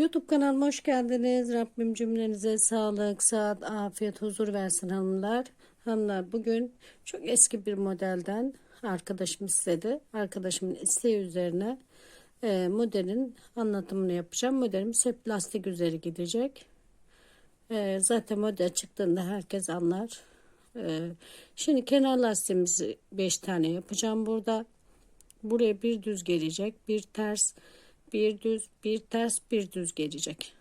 YouTube kanalıma hoş geldiniz. Rabbim cümlenize sağlık, saat, afiyet, huzur versin hanımlar. Hanımlar bugün çok eski bir modelden arkadaşım istedi. Arkadaşımın isteği üzerine e, modelin anlatımını yapacağım. Modelimiz hep lastik üzeri gidecek. E, zaten model çıktığında herkes anlar. E, şimdi kenar lastiğimizi 5 tane yapacağım burada. Buraya bir düz gelecek, bir ters, bir düz, bir ters, bir düz gelecek.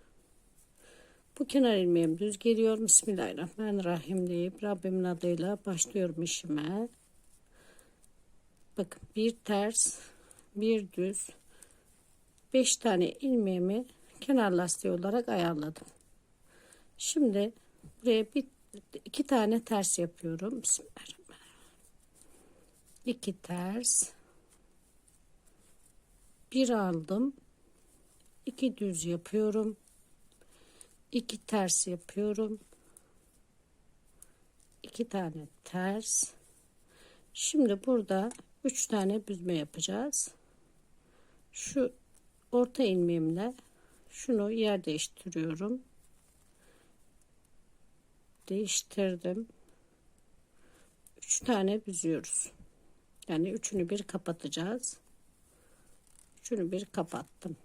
Bu kenar ilmeğim düz geliyor. Bismillahirrahmanirrahim deyip Rabbimin adıyla başlıyorum işime. Bakın bir ters, bir düz, beş tane ilmeğimi kenar lastiği olarak ayarladım. Şimdi buraya bir iki tane ters yapıyorum. Bismillahirrahmanirrahim. İki ters, bir aldım. İki düz yapıyorum. İki ters yapıyorum. İki tane ters. Şimdi burada üç tane büzme yapacağız. Şu orta ilmeğimle şunu yer değiştiriyorum. Değiştirdim. Üç tane büzüyoruz. Yani üçünü bir kapatacağız şunu bir kapattım.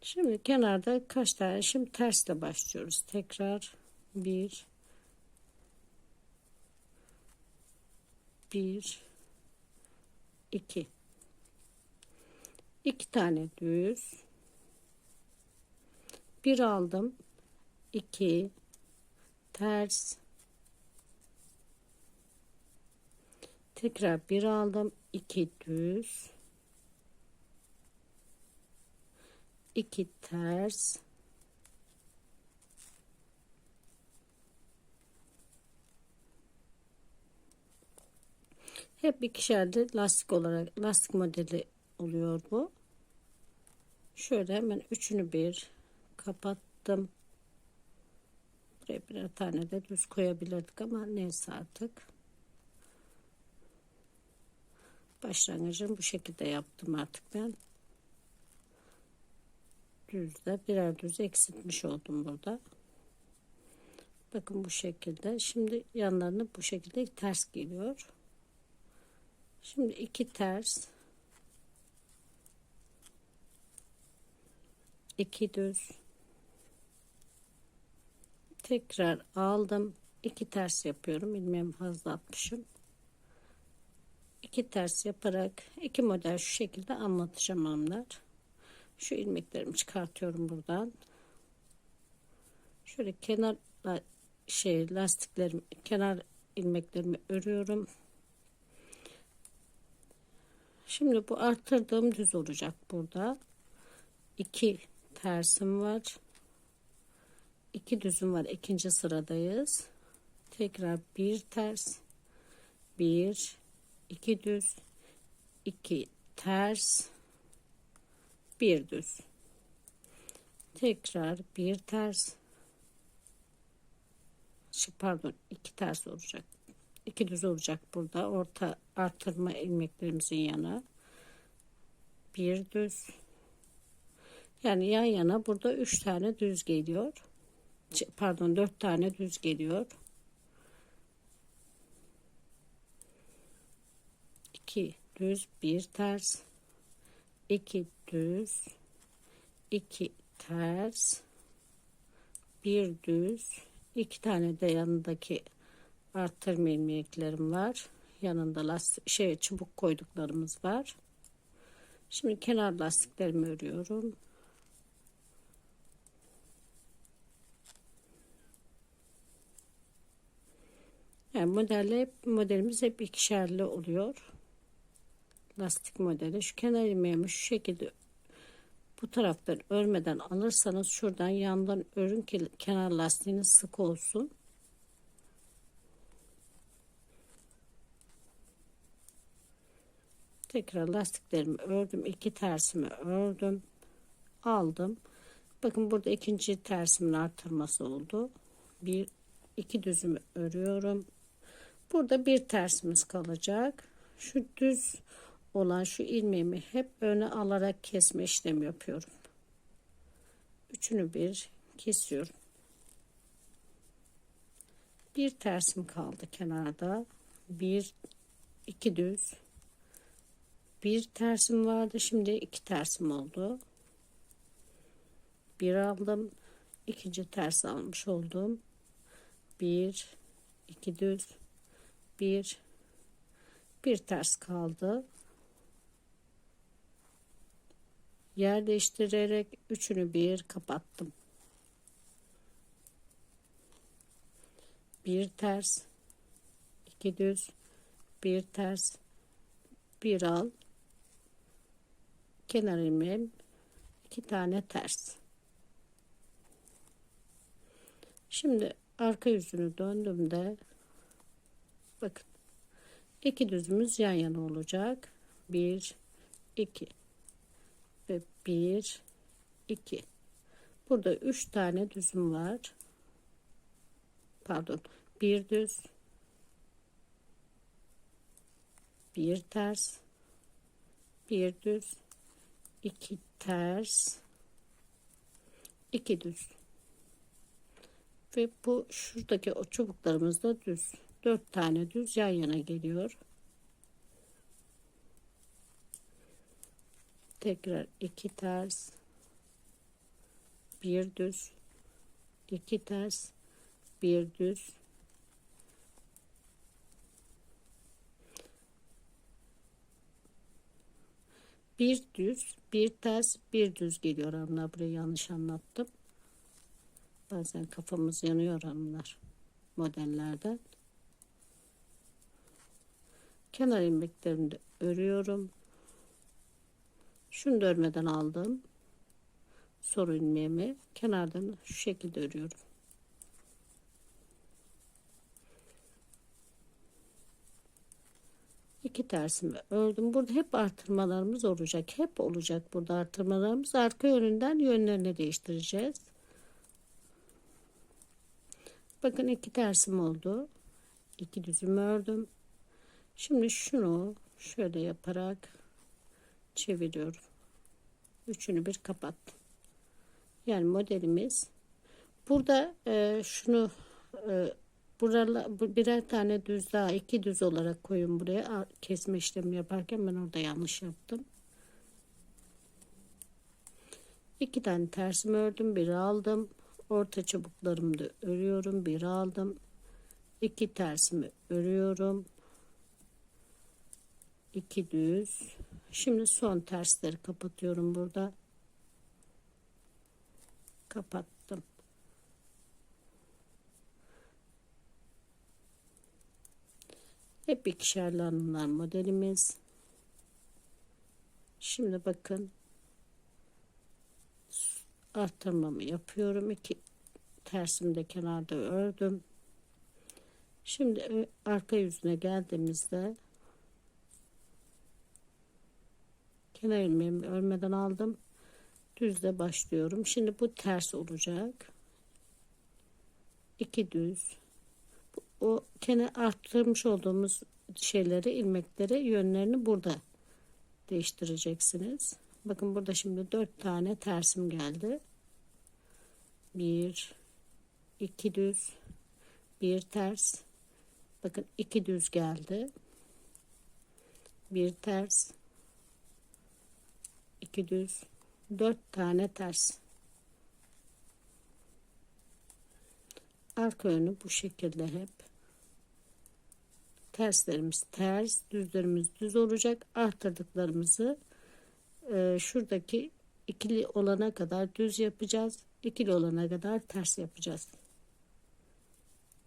Şimdi kenarda kaç tane? Şimdi tersle başlıyoruz. Tekrar bir bir iki iki tane düz bir aldım iki ters tekrar bir aldım. İki düz. İki ters. Hep ikişerli lastik olarak lastik modeli oluyor bu. Şöyle hemen üçünü bir kapattım. Buraya birer tane de düz koyabilirdik ama neyse artık başlangıcını bu şekilde yaptım artık ben. Düzde birer düz eksiltmiş oldum burada. Bakın bu şekilde. Şimdi yanlarını bu şekilde ters geliyor. Şimdi iki ters. İki düz. Tekrar aldım. İki ters yapıyorum. İlmeğimi fazla atmışım iki ters yaparak iki model şu şekilde anlatacağım hanımlar. Şu ilmeklerimi çıkartıyorum buradan. Şöyle kenar şey lastiklerim kenar ilmeklerimi örüyorum. Şimdi bu arttırdığım düz olacak burada. iki tersim var. iki düzüm var. ikinci sıradayız. Tekrar bir ters. Bir, 2 düz 2 ters bir düz. Tekrar bir ters. Pardon iki ters olacak. İki düz olacak burada. Orta artırma ilmeklerimizin yanı. Bir düz. Yani yan yana burada üç tane düz geliyor. Pardon dört tane düz geliyor 2 düz bir ters. 2 düz. 2 ters. Bir düz. İki tane de yanındaki arttırma ilmeklerim var. Yanında lastik şey çubuk koyduklarımız var. Şimdi kenar lastiklerimi örüyorum. Yani modelle modelimiz hep ikişerli oluyor lastik modeli. Şu kenar ilmeğimi şu şekilde bu taraftan örmeden alırsanız şuradan yandan örün ki kenar lastiğiniz sık olsun. Tekrar lastiklerimi ördüm. İki tersimi ördüm. Aldım. Bakın burada ikinci tersimin artırması oldu. Bir iki düzümü örüyorum. Burada bir tersimiz kalacak. Şu düz olan şu ilmeğimi hep öne alarak kesme işlemi yapıyorum. Üçünü bir kesiyorum. Bir tersim kaldı kenarda. Bir iki düz. Bir tersim vardı. Şimdi iki tersim oldu. Bir aldım. ikinci ters almış oldum. Bir iki düz. Bir bir ters kaldı. Yer değiştirerek üçünü bir kapattım. Bir ters, iki düz, bir ters, bir al, kenar ilmeğim, iki tane ters. Şimdi arka yüzünü döndüğümde bakın iki düzümüz yan yana olacak. Bir, iki ve bir, iki. Burada üç tane düzüm var. Pardon. Bir düz. Bir ters. Bir düz. iki ters. iki düz. Ve bu şuradaki o çubuklarımız da düz. Dört tane düz yan yana geliyor. Tekrar iki ters. Bir düz. İki ters. Bir düz. Bir düz bir ters bir düz geliyor hanımlar burayı yanlış anlattım. Bazen kafamız yanıyor hanımlar modellerden. Kenar ilmeklerini de örüyorum şunu da örmeden aldım. Soru ilmeğimi kenardan şu şekilde örüyorum. İki tersimi ördüm. Burada hep artırmalarımız olacak. Hep olacak burada artırmalarımız. Arka yönünden yönlerini değiştireceğiz. Bakın iki tersim oldu. İki düzümü ördüm. Şimdi şunu şöyle yaparak çeviriyorum. Üçünü bir kapattım. Yani modelimiz burada e, şunu e, buralar, birer tane düz daha iki düz olarak koyun buraya kesme işlemi yaparken ben orada yanlış yaptım. İki tane tersimi ördüm. Biri aldım. Orta çubuklarımı da örüyorum. Biri aldım. iki tersimi örüyorum. İki düz Şimdi son tersleri kapatıyorum burada. Kapattım. Hep ikişerli hanımlar modelimiz. Şimdi bakın arttırmamı yapıyorum. İki tersimi de kenarda ördüm. Şimdi arka yüzüne geldiğimizde kenar ilmeğimi örmeden aldım. Düzle başlıyorum. Şimdi bu ters olacak. İki düz. O kenar arttırmış olduğumuz şeyleri ilmekleri yönlerini burada değiştireceksiniz. Bakın burada şimdi dört tane tersim geldi. Bir iki düz bir ters. Bakın iki düz geldi. Bir ters 2 düz 4 tane ters. Arka yönü bu şekilde hep. Terslerimiz ters düzlerimiz düz olacak. Arttırdıklarımızı e, şuradaki ikili olana kadar düz yapacağız. İkili olana kadar ters yapacağız.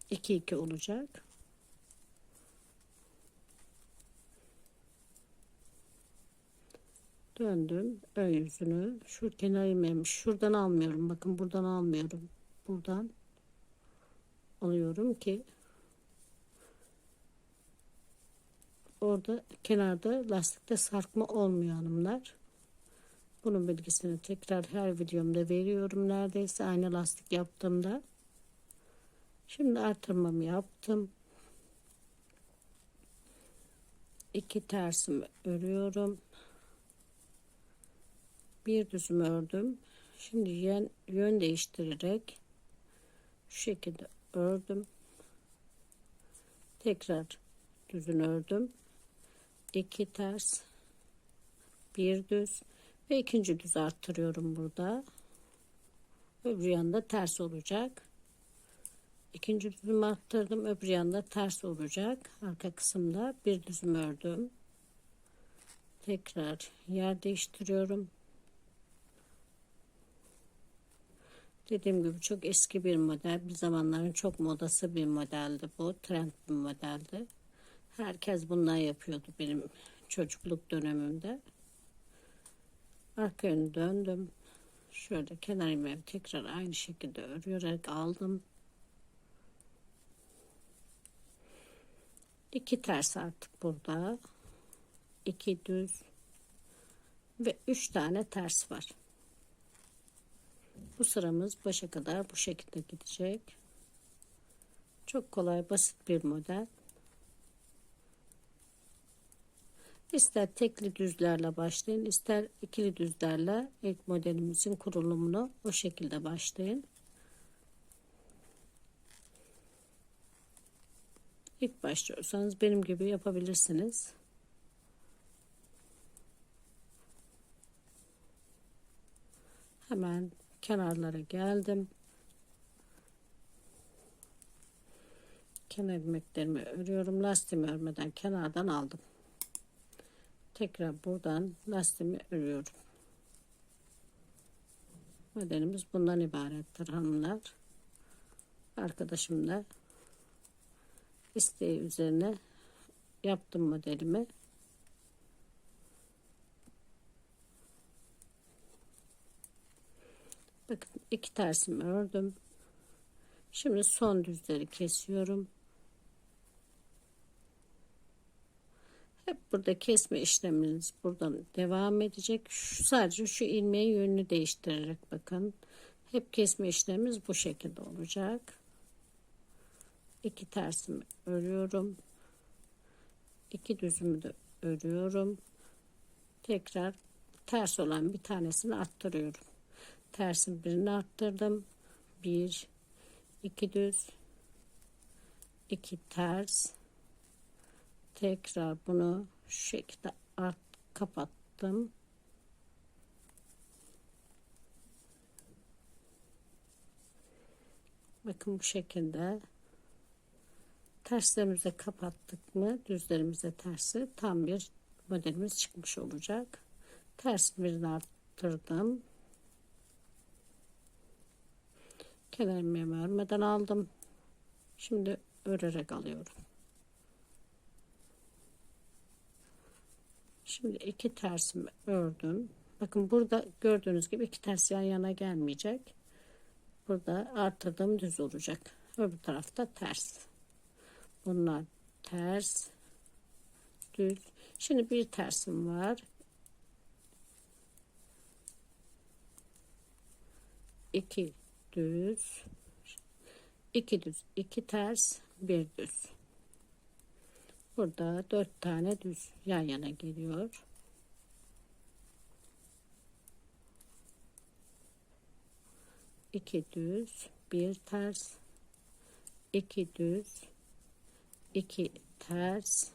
2 2 olacak döndüm ön yüzünü. Şu kenar ilmeğimi şuradan almıyorum. Bakın buradan almıyorum. Buradan alıyorum ki orada kenarda lastikte sarkma olmuyor hanımlar. Bunun bilgisini tekrar her videomda veriyorum neredeyse aynı lastik yaptığımda. Şimdi artırmamı yaptım. İki tersimi örüyorum bir düzüm ördüm. Şimdi yön, yön değiştirerek şu şekilde ördüm. Tekrar düzün ördüm. İki ters bir düz ve ikinci düz arttırıyorum burada. Öbür yanda ters olacak. İkinci düzümü arttırdım öbür yanda ters olacak. Arka kısımda bir düzüm ördüm. Tekrar yer değiştiriyorum dediğim gibi çok eski bir model bir zamanların çok modası bir modeldi bu trend bir modeldi. Herkes bundan yapıyordu benim çocukluk dönemimde. Arka yönü döndüm şöyle kenar ilmeğimi tekrar aynı şekilde örüyorek aldım. İki ters artık burada iki düz ve üç tane ters var bu sıramız başa kadar bu şekilde gidecek çok kolay basit bir model İster tekli düzlerle başlayın, ister ikili düzlerle ilk modelimizin kurulumunu o şekilde başlayın. İlk başlıyorsanız benim gibi yapabilirsiniz. Hemen kenarlara geldim. Kenar ilmeklerimi örüyorum. Lastiğimi örmeden kenardan aldım tekrar buradan lastiğimi örüyorum modelimiz bundan ibarettir hanımlar arkadaşım da isteği üzerine yaptım modelimi bakın iki tersimi ördüm şimdi son düzleri kesiyorum Hep burada kesme işleminiz buradan devam edecek. Şu, sadece şu ilmeğin yönünü değiştirerek bakın. Hep kesme işlemimiz bu şekilde olacak. İki tersimi örüyorum. İki düzümü de örüyorum. Tekrar ters olan bir tanesini arttırıyorum. Tersin birini arttırdım. Bir, iki düz, iki ters, tekrar bunu şu şekilde art kapattım. Bakın bu şekilde. Terslerimize kapattık mı düzlerimize tersi tam bir modelimiz çıkmış olacak. Ters birini arttırdım kenar örmeden aldım şimdi örerek alıyorum Şimdi iki tersimi ördüm. Bakın burada gördüğünüz gibi iki ters yan yana gelmeyecek. Burada artırdığım düz olacak. Öbür tarafta ters. Bunlar ters, düz. Şimdi bir tersim var. İki düz, iki düz, iki ters, bir düz. Burada dört tane düz yan yana geliyor. iki düz, bir ters, iki düz, iki ters,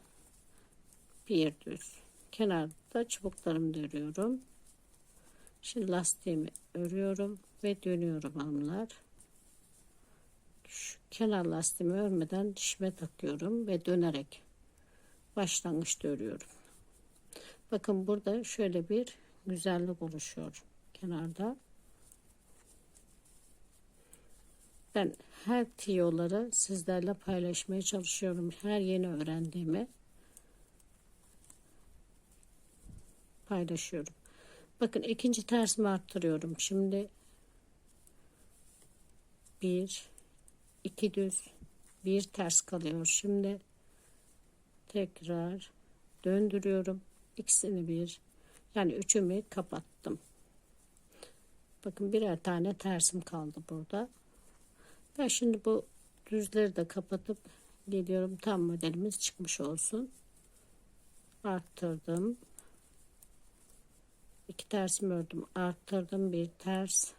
bir düz. Kenarda çubuklarımı örüyorum. Şimdi lastiğimi örüyorum ve dönüyorum hanımlar. Şu kenar lastiğimi örmeden dişime takıyorum ve dönerek başlangıçta örüyorum. Bakın burada şöyle bir güzellik oluşuyor kenarda. Ben her tiyoları sizlerle paylaşmaya çalışıyorum. Her yeni öğrendiğimi paylaşıyorum. Bakın ikinci tersimi arttırıyorum. Şimdi bir, iki düz, bir ters kalıyor. Şimdi tekrar döndürüyorum ikisini bir yani üçümü kapattım bakın birer tane tersim kaldı burada ben şimdi bu düzleri de kapatıp geliyorum tam modelimiz çıkmış olsun arttırdım. İki tersimi ördüm. Arttırdım bir ters.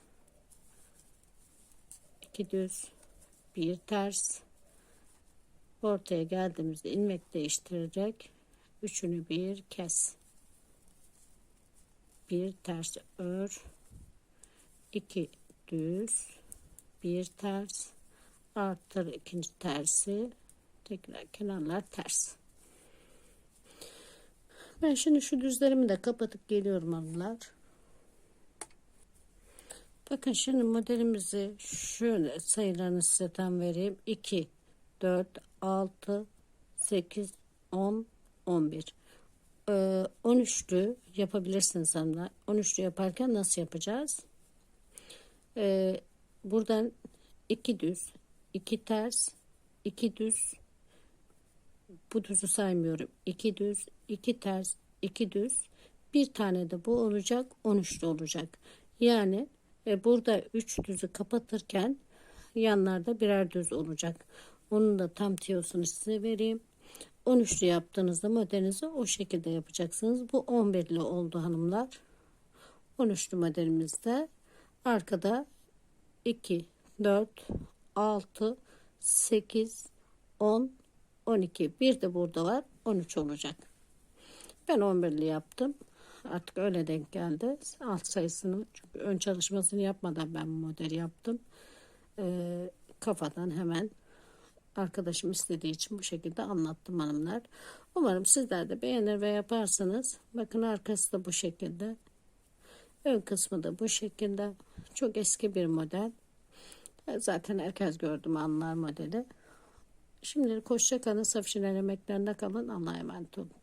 İki düz. Bir ters. Ortaya geldiğimizde ilmek değiştirecek. Üçünü bir kes. Bir ters ör. iki düz. Bir ters. Arttır ikinci tersi. Tekrar kenarlar ters. Ben şimdi şu düzlerimi de kapatıp geliyorum hanımlar. Bakın şimdi modelimizi şöyle sayılarını size tam vereyim. 2, 4, 6, 8, 10, 11. Ee, 13'lü yapabilirsiniz hanımlar. 13'lü yaparken nasıl yapacağız? Ee, buradan 2 düz, 2 ters, 2 düz, bu düzü saymıyorum. 2 düz, 2 ters, 2 düz. Bir tane de bu olacak. 13'lü olacak. Yani e, burada 3 düzü kapatırken yanlarda birer düz olacak. Onun da tam tiyosunu size vereyim. 13'lü yaptığınızda modelinizi o şekilde yapacaksınız. Bu 11'li oldu hanımlar. 13'lü modelimizde arkada 2, 4, 6, 8, 10, 12. Bir de burada var. 13 olacak. Ben 11'li yaptım. Artık öyle denk geldi. Alt sayısını çünkü ön çalışmasını yapmadan ben bu modeli yaptım. Ee, kafadan hemen arkadaşım istediği için bu şekilde anlattım hanımlar. Umarım sizler de beğenir ve yaparsınız. Bakın arkası da bu şekilde. Ön kısmı da bu şekilde. Çok eski bir model. Zaten herkes gördüm anlar modeli. Şimdilik hoşça kalın. Safşineler emeklerinde kalın. Allah'a emanet olun.